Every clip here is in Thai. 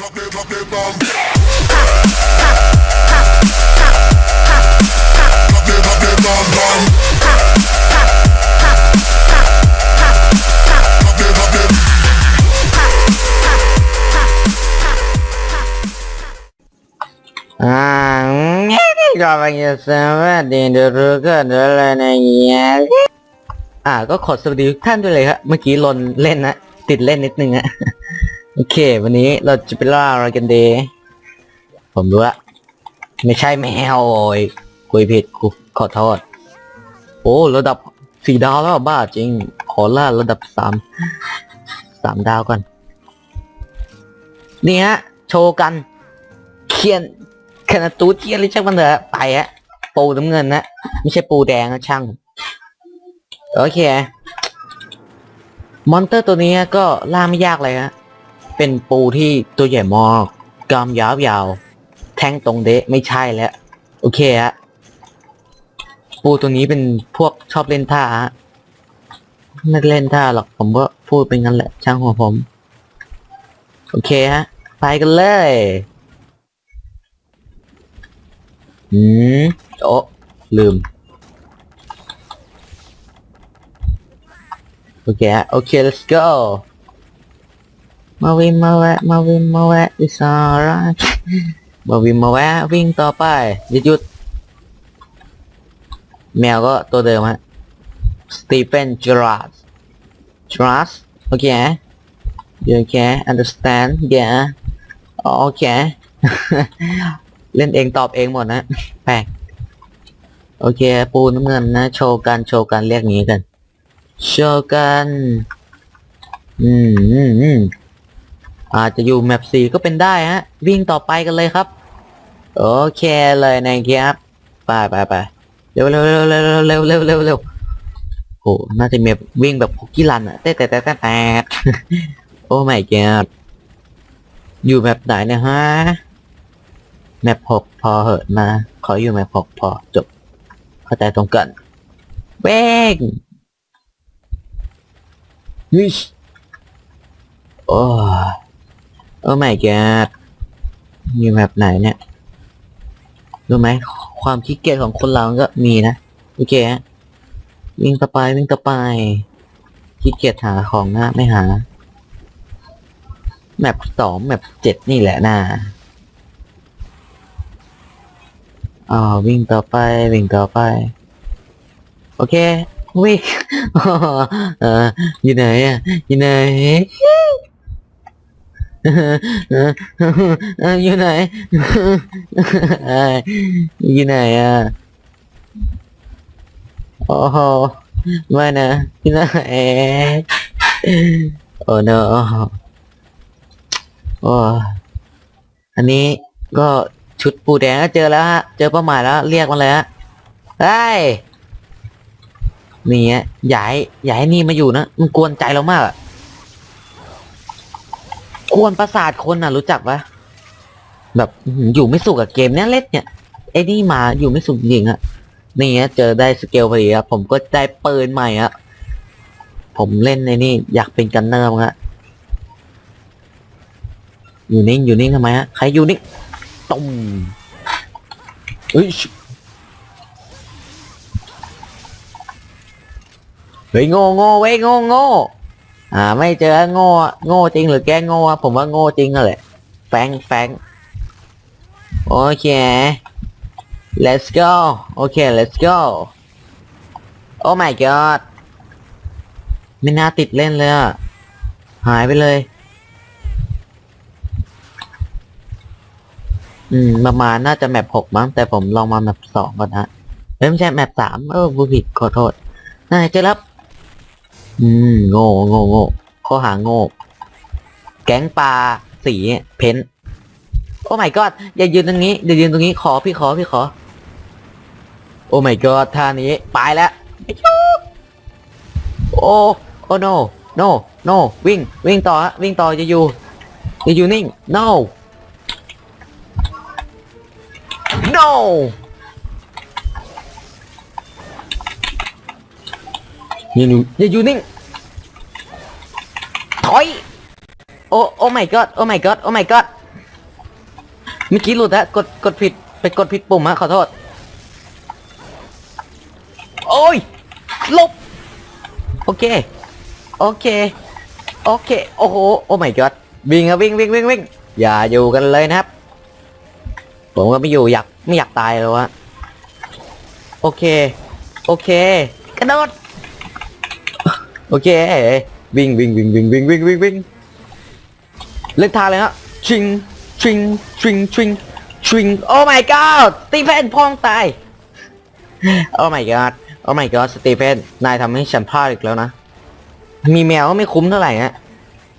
ก็ไปจะสวัสดีทุกคนเลยนะเนี่ยอ่าก็ขอสวัสดีทุกท่านด้วยเลยครับเมื่อกี้ลนเล่นนะติดเล่นนิดนึงอะ โอเค วันนี้เราจะไปล่าอะไรกันเดผมรู้ละไม่ใช่แมวโอ้ยคุยผิดกูขอโทษโอ้ระดับสี่ดาวแล้วบ้าจริง ขอล่าระดับสามสามดาวก่อนนี่ฮะโชว์กันเขียนขนาดตูดเทียนเลยช่างมันเถอะไปฮะปูน้ำเงินนะไม่ใช่ปูแดงนะช่างโอเคมอนเตอร์ตัวนี้ก็ล่าไม่ยากเลยฮะ เป็นปูที่ตัวใหญ่มากกรามยาวยาวๆแทงตรงเดะไม่ใช่แล้ว โอเคฮะ ปูตัวนี้เป็นพวกชอบเล่นท่าฮะไม่เล่นท่าหรอกผมก็พูดเป็นงั้นแหละ ช่างหัวผม โอเคฮะ ไปกันเลยอืมโอ้ลืม โอเคฮะ โอเค let's go มาวิ่งมาแวะ มาวิ่งมาแวะ is alright มาวิ่งมาแวะ วิ่งต่อไปหยุดหยุดแมวก็ตัวเดิมฮะสตีเฟนจอราสจอราสโอเคโอเค understand yeah โอเค เล่นเองตอบเองหมดนะแปลกโอเค ปูน้ำเงินนะ โชว์กัน โชว์กัน เรียกงี้กัน โชว์กัน อืมอืม อาจจะอยู่แมปสี่ก็เป็นได้ฮะ วิ่งต่อไปกันเลยครับ โอเคเลยนะครับไปไปไปเร็วเร็วเร็วเร็วเร็วเร็วเร็วเร็วโหน่าจะมีวิ่งแบบฮกกี้รันอะแต่แต่แต่แต่แต่โอ้ไม่เกดอยู่แบบไหนเนี่ยฮะแมปหกพอเหอะมา ขออยู่แมปหกพอจบ เข้าใจตรงกันเว้งวิชโอ้ โอ้ไม่แกอยู่แมปไหนเนี่ยรู้ไหมความขี้เกียจของคนเราก็มีนะโอเคฮะวิ่งต่อไปวิ่งต่อไปขี้เกียจหาของนะไม่หาแมปสองแมปเจ็ดนี่แหละนะอ่าวิ่งต่อไปวิ่งต่อไป โอเควิ่งเอออยู่ไหนอะอยู่ไหน อยู่ไหนอยอยู่ไหนอะ โอ้โหไม่นะอยู่ไหนโอ้ no โอ้อันนี้ก็ชุดปูแดงก็เจอแล้วฮะ เจอเป้าหมายแล้ว เรียกมาเลยฮะเฮ้นี่ฮะย่าให้อย่ให้นี่มาอยู่นะ มันกวนใจเรามากอะ กวนประสาทคนน่ะ รู้จักปะแบบอยู่ไม่สุขกับเกมเนี้ยเล่นเนี่ยไอ้นี่มาอยู่ไม่สุขจริงอะนี่ฮะเจอได้สเกลพอดีครับผมก็ได้ปืนใหม่อะผมเล่นในนี่อยากเป็นกันเนอร์ฮะอยู่นิ่งอยู่นิ่งทำไมฮะใครอยู่นิ่งตุ้มเฮ้ยเฮ้ยโง่โง่เว้ยโง่โง่ อ่า ไม่เจอโง่โง่จริงหรือแกโง่อะผมว่าโง่จริงอะแหละแฟงแฟงโอเค let's go โอเค let's go oh my god ไม่น่าติดเล่นเลยอะหายไปเลย อืม ประมาณน่าจะแมปหกมั้ง แต่ผมลองมาแมปสองก่อนฮะเอ้ยไม่ใช่แมปสามเออผู้ผิดขอโทษน่าจะรับ อืมโง่โง่โง่ข้อหาโง่ แก๊งปลาสีเพ้นโอ้ my god อย่ายืนตรงนี้อย่ายืนตรงนี้ขอพี่ขอพี่ขอ โอ้ my god ท่านี้ไปแล้วไอ้โอ้โอ้ no no no วิ่งวิ่งต่อฮะวิ่งต่อจะอยู่จะอยู่นิ่ง no no อย่าอยู่อย่าอยู่นิ่งถอย โอ้โอ้ my god โอ้ my god โอ้ my god เมื่อกี้หลุดฮะกดกดผิดไปกดผิดปุ่มฮะขอโทษ โอ้ยลบ โอเค โอเค โอเค โอ้โห โอ้ my god วิ่งครับวิ่งวิ่งวิ่งวิ่งอย่าอยู่กันเลยนะครับ ผมก็ไม่อยู่อยากไม่อยากตายแล้ววะโอเค โอเค กระโดด โอเค วิ่งวิ่งวิ่งวิ่งวิ่งวิ่งวิ่งวิ่งเล่นท่าเลยฮะชิงชิงชิงชิงชิงโอ้ my god สตีเฟนพองตายโอ้ my god โอ้ my god สตีเฟนนายทำให้ฉันพลาดอีกแล้วนะ มีแมวไม่คุ้มเท่าไหร่ฮะ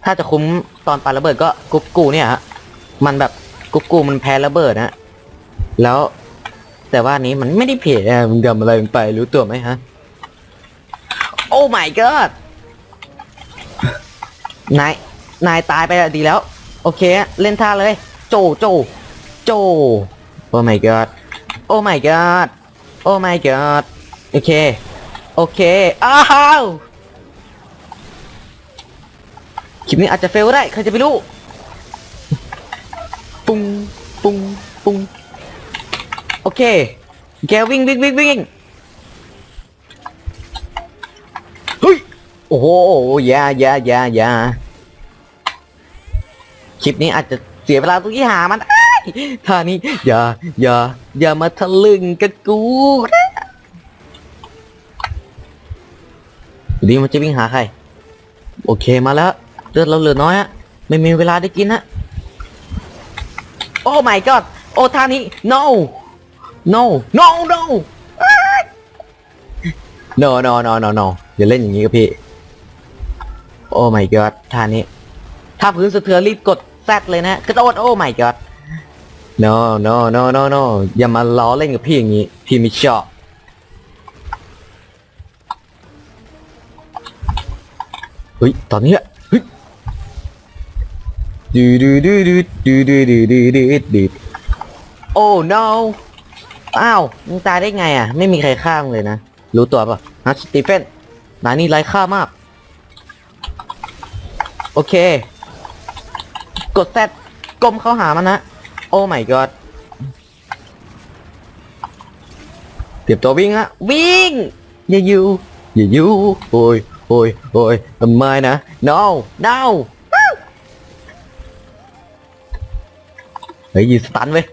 ถ้าจะคุ้มตอนปาระเบิดก็กุ๊กกูเนี่ยฮะมันแบบกุ๊กกูมันแพ้ระเบิดนะแล้วแต่ว่านี้มันไม่ได้เผ็ดอะมึงทำอะไรลงไปรู้ตัวไหมฮะ โอ้ my god นายนายตายไปอะดีแล้ว โอเค เล่นท่าเลย โจโจโจโอ้ my god โอ้ my god โอ้ my god โอเค โอเค อ้าวคลิปนี้อาจจะเฟลได้ ใครจะไปรู้ ปุ้งปุ้งปุ้งโอเค แกวิ่งวิ่งวิ่งวิ่งเฮ้ย โอ้โหยายายายาคลิปนี้อาจจะเสียเวลาตรงที่หามันท่านี้ อย่า อย่า อย่ามาทะลึ่งกับกูดีมันจะวิ่งหาใคร โอเคมาแล้วเลือดเราเหลือน้อยอะไม่มีเวลาได้กินนะโอ้ my god โอ้ท่านี้ no no no no no no no no no อย่าเล่นอย่างนี้กับพี่ โอ้ my god ท่านี้ ถ้าพื้นสะเทือนรีบกดแซดเลยนะกระโดดโอ้ my god no no no no no อย่ามาล้อเล่นกับพี่อย่างนี้ พี่ไม่ชอบเฮ้ย ตอนนี้อะเฮ้ยดูดูดูดูดูดูดูดูดูดูโอ้ no อ้าวมึงตายได้ไงอะ ไม่มีใครฆ่ามึงเลยนะ รู้ตัวป่ะฮะสตีเฟนนายนี่ไร้ค่ามาก โอเค กดแซดกลมเข้าหามันนะ โอ้ my god เตรียมตัววิ่งฮะ วิ่ง อย่าอยู่ อย่าอยู่ โอ้ยโอ้ยโอ้ยทำไมนะ no no เฮ้ยยืนสตันเว้ย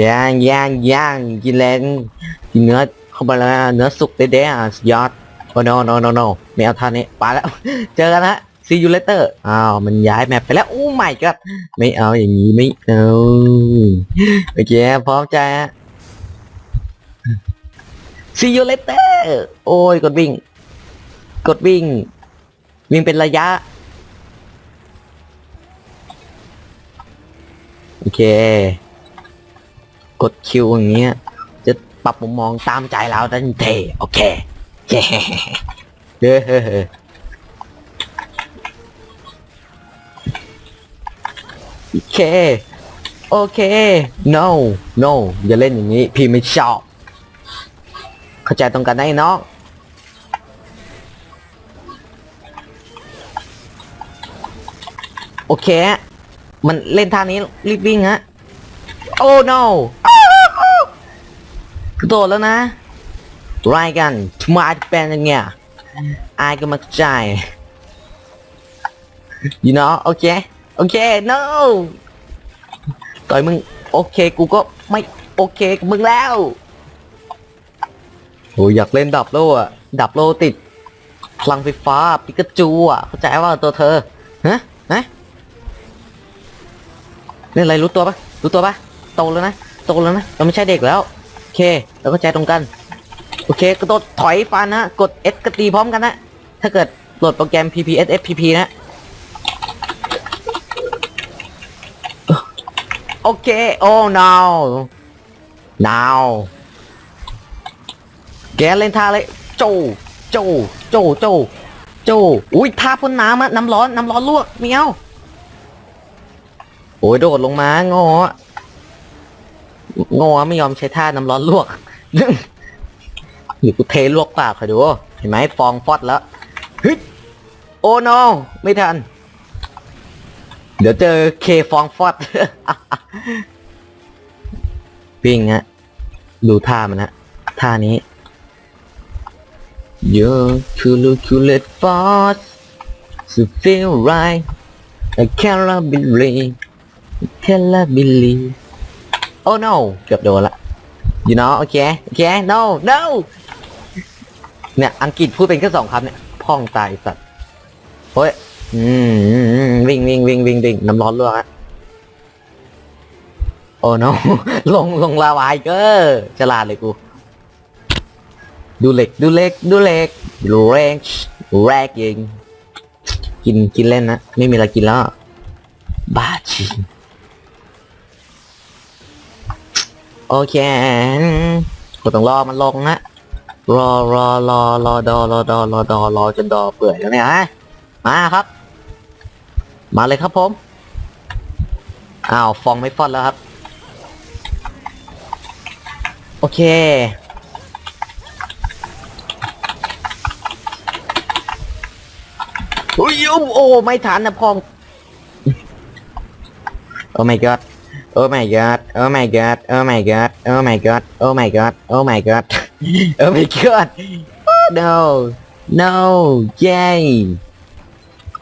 ย่างย่างย่างกินแรงกินเนื้อเข้าไปแล้วนะเนื้อสุกเด๊ะๆอะสุดยอดโอ้ no no no no ไม่เอาท่านี้ไปแล้ว เจอกันนะ see you later อ้าวมันย้ายแมปไปแล้ว โอ้ my god ไม่เอาอย่างนี้ไม่เอาโอเคพร้อมใจฮะ see you later โอ้ยกดวิ่ง กดวิ่ง วิ่งเป็นระยะ โอเค กดคิวอย่างเงี้ย จะปรับมุมมองตามใจเราทันทีโอเคเย้เฮ้ โอเค โอเค no no อย่าเล่นอย่างนี้ พี่ไม่ชอบ เข้าใจตรงกันได้น้องโอเค มันเล่นท่านี้รีบวิ่งฮะ โอ้ no กระโดดแล้วนะรายกันทำไมเป็นอย่างเงี้ยอายก็มาใจ you know โอเค โอเค no ต่อยมึง โอเค กูก็ไม่โอเคกับมึงแล้วโอ้ยอยากเล่นดับโลอะดับโลติด พลังไฟฟ้าปิกาจูอะ เข้าใจว่าตัวเธอฮะฮะเล่นอะไรรู้ตัวปะรู้ตัวปะโตแล้วนะโตแล้วนะเราไม่ใช่เด็กแล้ว โอเคเราก็ใจตรงกัน โอเคกระโดดถอยฟันนะกด S กระตีพร้อมกันนะ ถ้าเกิดโหลดโปรแกรม PPSFPP นะ โอเค โอ้ no now แกเล่นท่าเลยโจ โจ โจ โจ โจ อุ้ยท่าพ่นน้ำอะน้ำร้อน น้ำร้อนลวกเมียว โอ้ยโดดลงมางองอไม่ยอมใช้ท่าน้ำร้อนลวกหรือกูเทลวกปากคอยดู เห็นไหมฟองฟอดแล้ว เฮ้ย โอ้ no ไม่ทัน เดี๋ยวเจอเคฟองฟอดวิ่งฮะ ดูท่ามันฮะ ท่านี้ You cool cool it fast to feel right I cannot believe cannot believe Oh no เกือบโดนละ you know โอเคโอเค no no เนี่ย อังกฤษพูดเป็นแค่สองคำเนี่ย พ่องตายสัตว์ เฮ้ย อืมวิ่งวิ่งวิ่งวิ่งวิ่งน้ำร้อนลวกฮะโอ้ no ลงลงลาวายเกอร์ฉลาดเลยกู ดูเหล็กดูเหล็กดูเหล็กดูแรงแรกเองกินกินเล่นนะ ไม่มีอะไรกินแล้ว บ้าจริงโอเคก็ต้องรอมันลงนะรอรอรอรอดอรอดอรอดอรอจนดอเปื่อยแล้วเนี่ยฮะมาครับ มาเลยครับผม อ้าว ฟองไม่ฟอดแล้วครับ โอเค โอ้ยโอ้ไม่ทันนะพอง โอ้ my god โอ้ my god โอ้ my god โอ้ my god โอ้ my god โอ้ my god โอ้ my god โอ้ my god no no yay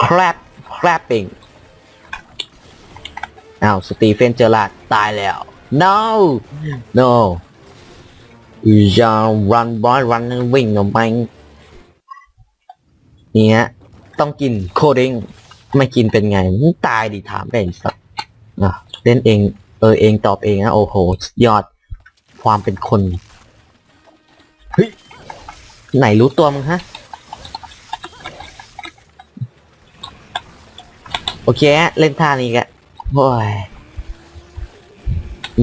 clap clapping อ้าวสตีเฟนเจอร์ลาดตายแล้ว no no อย่า run boy run วิ่งออกไปนี่ฮะต้องกินโคดิ้งไม่กินเป็นไงตายดิถามได้สักอะเล่นเอง เออเองตอบเองนะโอ้โห ยอดความเป็นคนเฮ้ยไหนรู้ตัวมึงฮะ โอเคฮะเล่นท่านี้กะ โอ้ย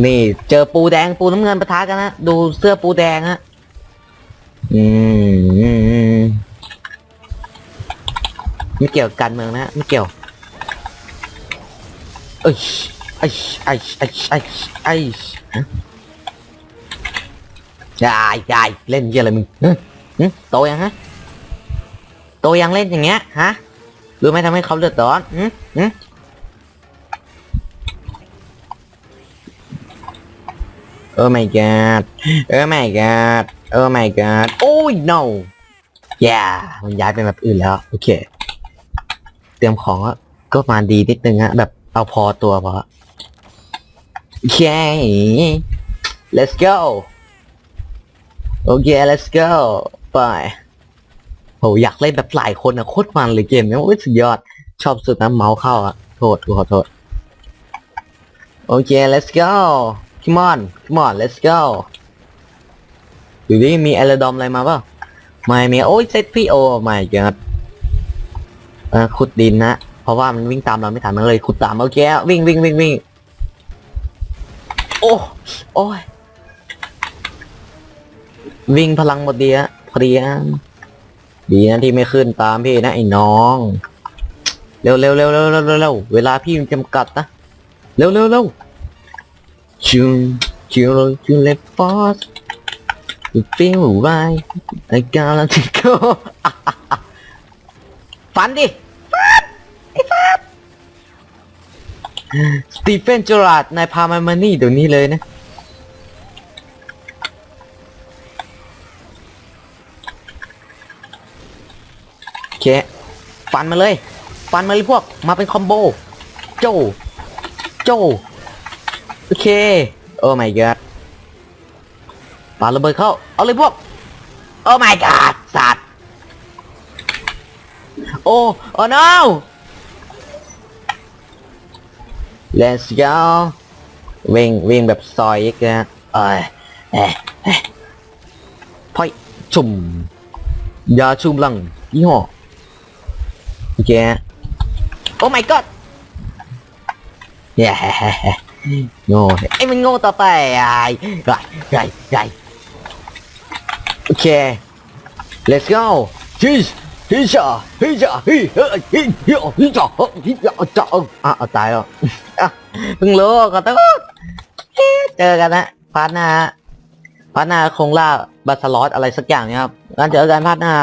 นี่เจอปูแดงปูน้ำเงินประทะกันนะ ดูเสื้อปูแดงฮะอืมมอืมไม่เกี่ยวกับการเมืองนะไม่เกี่ยวเอ้ยไอ้ไอ้ไอ้ไอ้ไอ้ฮะยายยายเล่นเยอะไรมึงฮะหึโตยังฮะ โตยังเล่นอย่างเงี้ยฮะรู้ไหมทำให้เขาเดือดร้อนหึหึ อ้ my god โอ้ my god โอ้ my god โอ้ย no อย่ามันย้ายเป็นแบบอื่นแล้ว โอเค เตรียมของก็มาดีนิดนึงฮะ แบบเอาพอตัวพอโอเค let's go โอเค let's go ไปโหอยากเล่นแบบหลายคนอะโคตรมันเลยเกมเนี้ยโอ้ยสุดยอด ชอบสุดนะเมาส์เข้าอะโทษกูขอโทษ โอเค let's go come on come on let's go ดูดิมีเอลดอมอะไรมาเปล่าไม่มีโอ้ยเซตพี่โอ้ไม่เกิดเออขุดดินนะ เพราะว่ามันวิ่งตามเราไม่ทันมันเลยขุดตามโอเควิ่งวิ่งวิ่งวิ่งโอ้โอ้ยวิ่งพลังหมดดีอะพอดีอะดีนะที่ไม่ขึ้นตามพี่นะไอ้น้อง เร็วเร็วเร็วเร็วเร็วเร็วเร็วเวลาพี่มันจำกัดนะ เร็วเร็วเร็ว ชิวชิวชิวเลฟฟอส You feel right I gotta go ฟันดิฟันไอ้ฟันสตีเฟนจอราดนายพามันมานี่เดี๋ยวนี้เลยนะโอเคฟันมาเลย ฟันมาเลยพวก มาเป็นคอมโบ โจ โจ โอเค โอ้ my god ปาระเบิดเข้า เอาเลยพวก โอ้ my god สัตว์ โอ้ โอ้ no let's go วิ่งวิ่งแบบซอยอีกนะเอ้ยเอ้ยเอ้ยพอยชุ่มยาชุ่มหลังยี่ห้อโอเคโอ้ my god เย้ โง่ไอ้มันโง่ต่อไปไอ้ไก่ไก่ไก่โอเค let's go cheese ฮิจาฮิจาฮิเฮ้ยฮิฮิฮิจาฮิจาจาอะเอาตายแล้วอะเพิ่งรู้ขอโทษเจอกันนะพาร์ทหน้าพาร์ทหน้าคงล่าบาสลอตอะไรสักอย่างเนี่ยครับงั้นเจอกันพาร์ทหน้า